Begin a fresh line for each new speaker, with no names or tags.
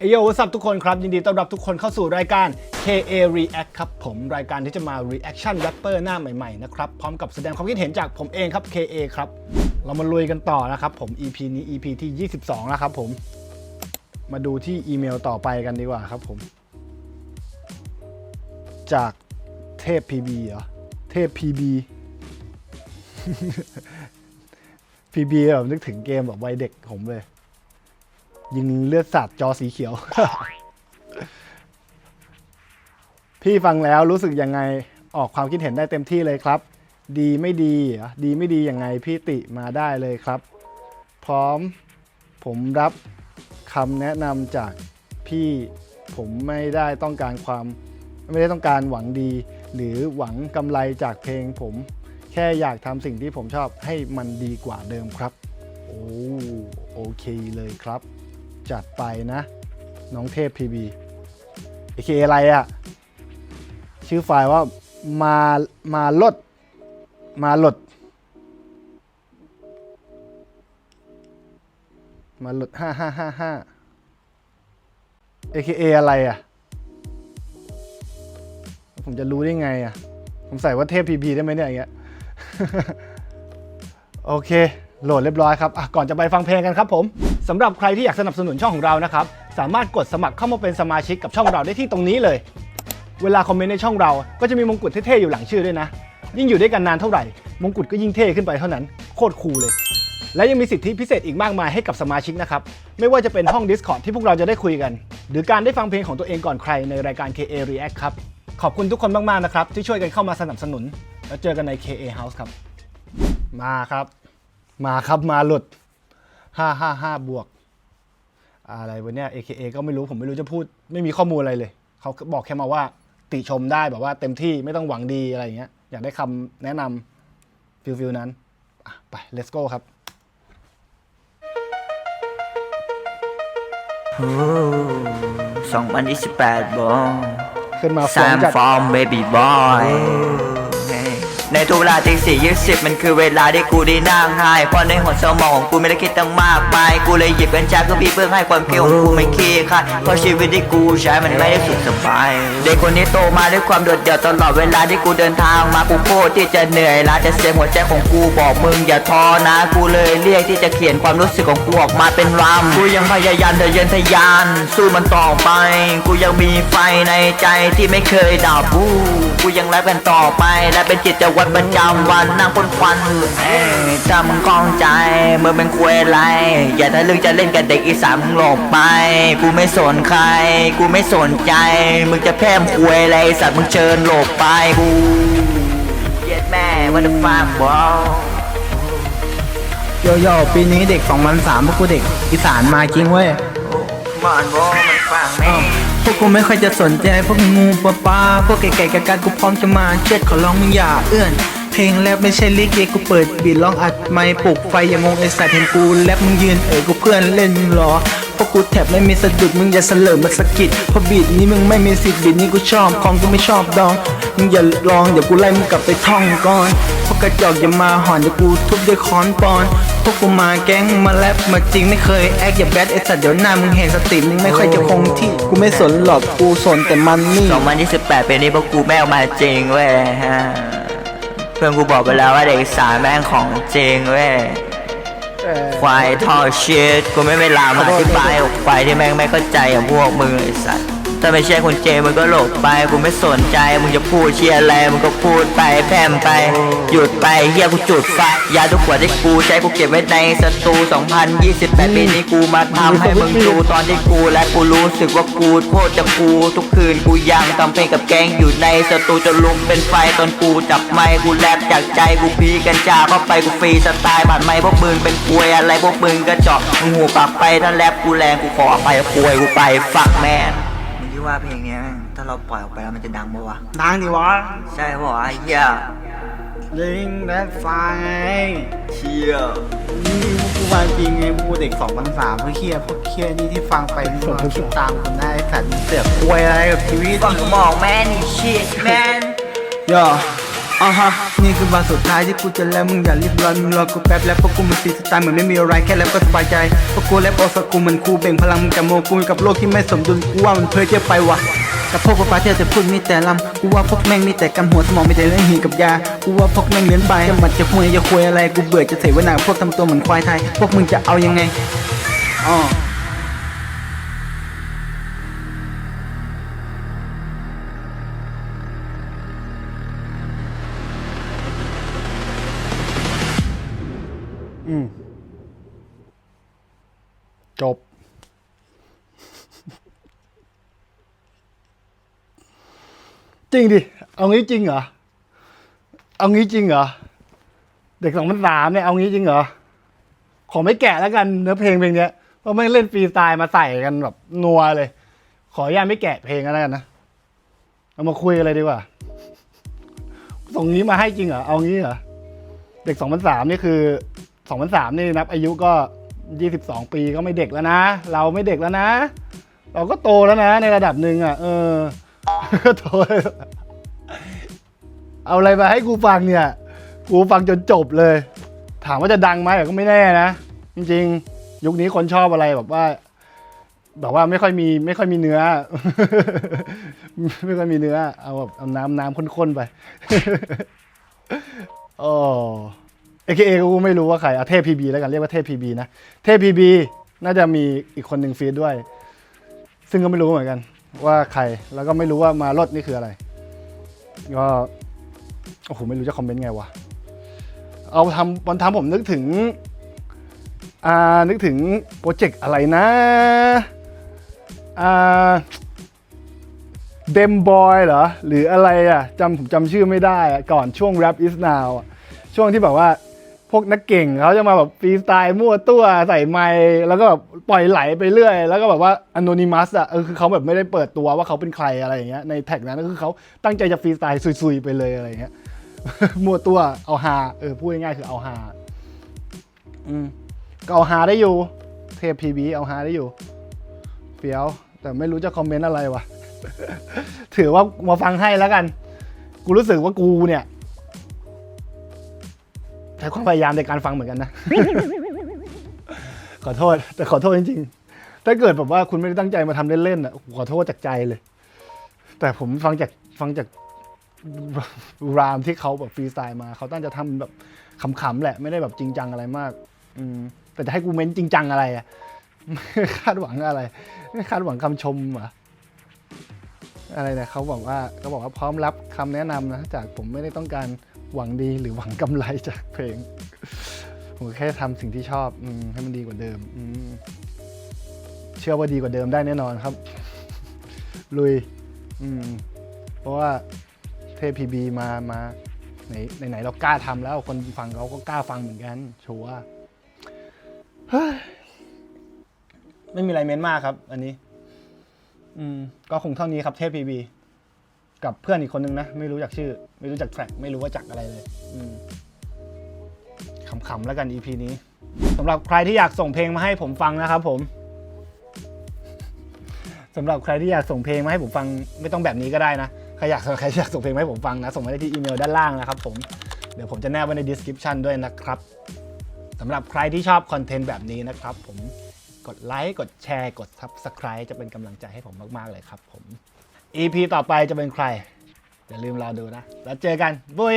เอโยวัสทุกคนครับ ยินดีต้อนรับทุกคนเข้าสู่รายการ KA React ครับผม รายการที่จะมา reaction rapper หน้าใหม่ ๆ นะครับ พร้อมกับแสดงความคิดเห็นจากผมเองครับ KA ครับ เรามาลุยกันต่อนะครับผม EP นี้ EP ที่ 22 แล้วครับผม มาดูที่อีเมลต่อไปกันดีกว่าครับผม จากเทพ PB เหรอ เทพ PB PB แบบนึกถึงเกมแบบวัยเด็กผมเลย ยิงเลือดสาดจอสีเขียว พี่ฟังแล้วรู้สึกยังไงออกความคิดเห็นได้เต็มที่เลยครับ ดีไม่ดี ดีไม่ดียังไงพี่ติมาได้เลยครับ พร้อมผมรับคำแนะนำจากพี่ผมไม่ได้ต้องการความไม่ได้ต้องการหวังดี หรือหวังกำไรจากเพลงผม แค่อยากทำสิ่งที่ผมชอบให้มันดีกว่าเดิมครับ โอ้โอเคเลยครับ จัดไปนะ น้องเทพ PB เอเอะไรอะ่ะ ชื่อไฟล์ว่ามามาลด มาลด มาลดห้าห้าห้าห้า AKA อะไรอะ่ะ ผมจะรู้ได้ไงอะ่ะ ผมใส่ว่าเทพ PP ได้ไหมเนี่ยอย่างเงี้ย โอเค โหลดเรียบร้อยครับอะก่อนจะไปฟังเพลงกันครับผมสำหรับใครที่อยากสนับสนุนช่องของเรานะครับ สามารถกดสมัครเข้ามาเป็นสมาชิกกับช่องเราได้ที่ตรงนี้เลย เวลาคอมเมนต์ในช่องเรา ก็จะมีมงกุฎเท่ๆอยู่หลังชื่อด้วยนะ ยิ่งอยู่ด้วยกันนานเท่าไหร่ มงกุฎก็ยิ่งเท่ขึ้นไปเท่านั้น โคตรคูลเลย และยังมีสิทธิพิเศษอีกมากมายให้กับสมาชิกนะครับ ไม่ว่าจะเป็นห้อง Discord ที่พวกเราจะได้คุยกัน หรือการได้ฟังเพลงของตัวเองก่อนใครในรายการ KA React ครับ ขอบคุณทุกคนมากๆนะครับที่ช่วยกันเข้ามาสนับสนุน แล้วเจอกันใน KA House ครับ มาครับ มาครับมาหลุด555บวก อะไรวะเนี่ย AKA ก็ไม่รู้ผมไม่รู้จะพูด ไม่มีข้อมูลอะไรเลย เขาบอกแค่มาว่า ติชมได้แบบว่าเต็มที่ไม่ต้องหวังดีอะไรอย่างเงี้ย อยากได้คำแนะนำฟิลฟิลนั้นอะไป let's go ครับ
2028บอ
ขึ้นมา
แซ
ฟ้อง
ม
จัด
ฟอร์มเบบี้บอย ในทุกเวลาที่สี่ยี่สิบมันคือเวลาที่กูได้นั่งไห้เพราะในหัวสมองของกูไม่ได้คิดตั้งมากมายกูเลยหยิบกัญชาก็พี่เพื่อให้ความเคียวของกูไม่ขี้ค่ะเพราะชีวิตที่กูใช้มันไม่ได้สุขสบายเด็กคนนี้โตมาด้วยความโดดเดี่ยวตลอดเวลาที่กูเดินทางมากูโคตรที่จะเหนื่อยล้าแต่เสียงหัวใจของกูบอกมึงอย่าท้อนะ กูเลยเรียกที่จะเขียนความรู้สึกของกูออกมาเป็นรำกูยังพยายามเดินเยินทะยาน สู้มันต่อไป กูยังมีไฟในใจที่ไม่เคยดับบูกูยังแลบกันต่อไปและเป็นกิตจวัตรประจำวันนั่งพ่นควันเอ้ยจำกล้องใจมึงเป็นควยไร อย่าทะลึ่งจะเล่นกับเด็กอีสานมึงหลบไป กูไม่สนใคร กูไม่สนใจ มึงจะแพร่มควยอะไรสัตว์มึงเชิญหลบไปกูเย็ดแม่วันเดอร์ฟาบอ
โยโย่ปีนี้เด็ก2003พวกกูเด็กอีสานมาจริงเว้ย
มอนบอมันฟังแม่
พวกกูไม่ค่อยจะสนใจพวกงูปลาปลาพวกไก่ๆกับการกูพร้อมจะมาเช็ดขอร้องมึงอย่าเอื้อนเพลงแรปไม่ใช่ลิเกกูเปิดบีดร้องอัดไม่ปลุกไฟอย่างงงไอสัตว์เห็นกูแรปมึงยืนเอ๋ยกูเพื่อนเล่นมึงเหรอพวกกูแทบไม่มีสะดุดมึงอย่าเสลิมมาสะกิดเพราะบีดนี้มึงไม่มีสิทธิ์บีดนี้กูชอบของกูไม่ชอบดองมึงอย่าลองเดี๋ยวกูไล่มึงกลับไปท่องก่อน กระจอกอย่ามาหอนเดี๋ยวกูทุบด้วยค้อนปอน พวกกูมาแก๊งมาแรปมาจริงไม่เคยแอคอย่าแบดไอสัตว์เดี๋ยวหน้ามึงเห็นสติมึงไม่ค่อยจะคงที่กูไม่สนหรอกกูสนแต่มันนี่
2028เป็นนี้พวกกูแม่งมาจริงเว้ยฮะเพื่อนกูบอกไปแล้วว่าเด็กสาแม่งของจริงเว้ยควายทอชิตกูไม่เวลามาอธิบายออกไปที่แม่งไม่เข้าใจอย่างพวกมึงไอ้สัส ถ้าไม่ใช่คนเจมึงก็หลบไปกูไม่สนใจมึงจะพูดเชียร์อะไรมึงก็พูดไปแพร่มไป หยุดไปเฮียกูจุดไฟยาทุกขวดที่กูใช้กูเก็บไว้ในสตู2028ปีนี้กูมาทำให้มึงดูตอนที่กูและกูรู้สึกว่ากูโคตรจะกูทุกคืนกูยังทำเพลงกับแกงอยู่ในสตูจนลุกเป็นไฟตอนกูจับไมค์กูแรปจากใจกูพีกัญชาเข้าไปกูฟรีสไตล์ผ่านไมค์พวกมึงเป็นควยอะไรพวกมึงก็เจาะมึงหูปากไปถ้าแรปกูแรงกูขอไปควยกูไปฝักแม่ ว่าเพลงเนี้ยถ้าเราปล่อยออกไปแล้วมันจะดังปะวะ
ดังดิวะ
ใช่ปะวะไอ้เหี้ย
ลิงแรดไฟ
เชี่ย
นี่พวกกูมาจริงไงพวกกูเด็ก2003พวกเคียพวกเคียนี่ที่ฟังไปมึงมาคิดตามคนได้ไอ้สัตว์มึงเสือกควยอะไรกับชีวิต
ฟังกูมองแม่นี่ชิตแมน
ย่อ อ่าฮะนี่คือบาร์สุดท้ายที่กูจะแล้วมึงอย่ารีบร้อนมึงรอกูแป๊บแล้วเพราะกูมันฟรีสไตล์เหมือนไม่มีอะไรแค่แล้วก็สบายใจเพราะกูแรปโอสกูมือนกูเบ่งพลังมึงจะโมกูกับโลกที่ไม่สมดุลกูว่ามันเพ้อเจ้อไปวะกับพวกประเทศจะพูดมีแต่ลำกูว่าพวกแม่งมีแต่กำหัวสมองมีแต่เรื่องหินกับยากูว่าพวกแม่งเลี้ยนใบจะมัดจะคุยจะคุยอะไรกูเบื่อจะเสวนาพวกทำตัวเหมือนควายไทย พวกมึงจะเอายังไงอ๋อ
อืม จบ จริงดิ เอางี้จริงเหรอ เอางี้จริงเหรอ เด็กสองพันสามเนี่ยเอางี้จริงเหรอ ขอไม่แกะแล้วกันเนื้อเพลงเพลงเนี้ยเพราะไม่งเล่นฟรีสไตล์มาใส่กันแบบนัวเลย ขออนุญาตไม่แกะเพลงกันแล้วกันนะเอามาคุยกันเลยดีกว่า ส่งนี้มาให้จริงเหรอ เอางี้เหรอ เด็กสองพันสามนี่คือ สองพันสามนี่นับอายุก็ยี่สิบสองปีก็ไม่เด็กแล้วนะ เราไม่เด็กแล้วนะ เราก็โตแล้วนะ ในระดับหนึ่งอะ เออ ก็โตเอาอะไรมาให้กูฟังเนี่ย กูฟังจนจบเลย ถามว่าจะดังไหมก็ไม่แน่นะ จริง ๆ ยุคนี้คนชอบอะไรแบบว่าแบบว่าไม่ค่อยมีไม่ค่อยมีเนื้อ ไม่ค่อยมีเนื้อ เอาแบบเอาน้ำน้ำข้นๆไป โอ้ เอเคเอกูไม่รู้ว่าใครเอาเทพพีบีแล้วกันเรียกว่าเทพพีบีนะ เทพพีบีน่าจะมีอีกคนหนึ่งฟีดด้วย ซึ่งก็ไม่รู้เหมือนกัน ว่าใครแล้วก็ไม่รู้ว่ามารถนี่คืออะไร ก็โอ้โหไม่รู้จะคอมเมนต์ไงวะเอาทำวันทำผมนึกถึงอ่านึกถึงโปรเจกต์อะไรนะอ่าเดมบอยเหรอ หรืออะไรอะจำผมจำชื่อไม่ได้อะก่อนช่วง Rap is now ช่วงที่แบบว่า พวกนักเก่งเขาจะมาแบบฟรีสไตล์มั่วตัวใส่ไมค์แล้วก็แบบปล่อยไหลไปเรื่อย แล้วก็แบบว่าอน y นิมัสอะเออคือเขาแบบไม่ได้เปิดตัวว่าเขาเป็นใครอะไรอย่างเงี้ยในแท็กนั้นก็คือเขาตั้งใจจะฟรีสไตล์ซุยๆไปเลยอะไรอย่างเงี้ยมั่วตัวเอาฮาเออพูดง่ายๆคือเอาฮาอืมก็เอาฮาได้อยู่เทพพีบีเอาฮาได้อยู่เฟี้ยวแต่ไม่รู้จะคอมเมนต์อะไรวะถือว่ามาฟังให้แล้วกัน กูรู้สึกว่ากูเนี่ย ใช้ความพยายามในการฟังเหมือนกันนะ ขอโทษ แต่ขอโทษจริงๆ ถ้าเกิดแบบว่าคุณไม่ได้ตั้งใจมาทำเล่นๆอะขอโทษจากใจเลย แต่ผมฟังจากฟังจากรามที่เขาแบบฟรีสไตล์มาเขาตั้งจะทำแบบขำๆแหละ ไม่ได้แบบจริงจังอะไรมาก อืมแต่จะให้กูเม้นจริงจังอะไรอะคาดหวังอะไรคาดหวังคำชมเหรออะไรเนี่ยเขาบอกว่าเขาบอกว่าพร้อมรับคำแนะนำนะจากผมไม่ได้ต้องการ หวังดีหรือหวังกำไรจากเพลง ผมแค่ทำสิ่งที่ชอบอให้มันดีกว่าเดิมอืมเชื่อว่าดีกว่าเดิมได้แน่นอนครับ ลุยอืเพราะว่าเทพพีบีมามาไหนไหนๆเรากล้าทำแล้ว คนฟังเขาก็กล้าฟังเหมือนกันชัวร์เฮ้ยไม่มีอะไรเม้นมากครับ อันนี้ อืม ก็คงเท่านี้ครับเทพพีบีกับเพื่อนอีกคนนึงนะ ไม่รู้จักชื่อ ไม่รู้จักแทร็กไม่รู้ว่าจักอะไรเลยขำๆแล้วกัน EP นี้สำหรับใครที่อยากส่งเพลงมาให้ผมฟังนะครับผมสำหรับใครที่อยากส่งเพลงมาให้ผมฟังไม่ต้องแบบนี้ก็ได้นะใครอยากใครอยากส่งเพลงมาให้ผมฟังนะ ส่งมาได้ที่อีเมลด้านล่างนะครับผมเดี๋ยวผมจะแนบไว้ใน description ด้วยนะครับสำหรับใครที่ชอบคอนเทนต์แบบนี้นะครับผมกดไลค์กดแชร์ กด subscribe จะเป็นกำลังใจให้ผมมาก ๆ เลยครับผม EP ต่อไปจะเป็นใคร อย่าลืมรอดูนะ แล้วเจอกันบุย